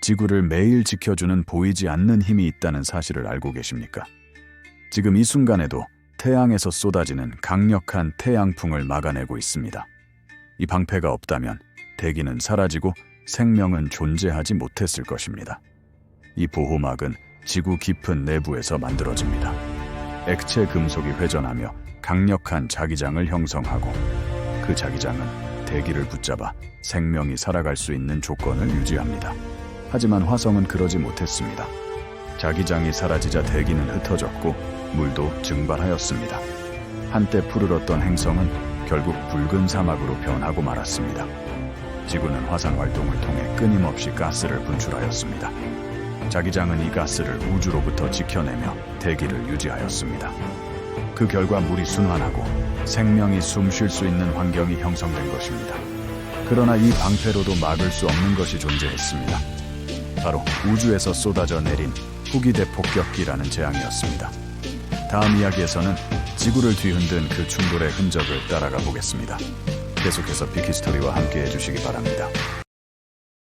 지구를 매일 지켜주는 보이지 않는 힘이 있다는 사실을 알고 계십니까? 지금 이 순간에도 태양에서 쏟아지는 강력한 태양풍을 막아내고 있습니다. 이 방패가 없다면 대기는 사라지고 생명은 존재하지 못했을 것입니다. 이 보호막은 지구 깊은 내부에서 만들어집니다. 액체 금속이 회전하며 강력한 자기장을 형성하고 그 자기장은 대기를 붙잡아 생명이 살아갈 수 있는 조건을 유지합니다. 하지만 화성은 그러지 못했습니다. 자기장이 사라지자 대기는 흩어졌고 물도 증발하였습니다. 한때 푸르렀던 행성은 결국 붉은 사막으로 변하고 말았습니다. 지구는 화산 활동을 통해 끊임없이 가스를 분출하였습니다. 자기장은 이 가스를 우주로부터 지켜내며 대기를 유지하였습니다. 그 결과 물이 순환하고 생명이 숨 쉴 수 있는 환경이 형성된 것입니다. 그러나 이 방패로도 막을 수 없는 것이 존재했습니다. 바로 우주에서 쏟아져 내린 후기 대 폭격기라는 재앙이었습니다. 다음 이야기에서는 지구를 뒤흔든 그 충돌의 흔적을 따라가 보겠습니다. 계속해서 비키스토리와 함께 해주시기 바랍니다.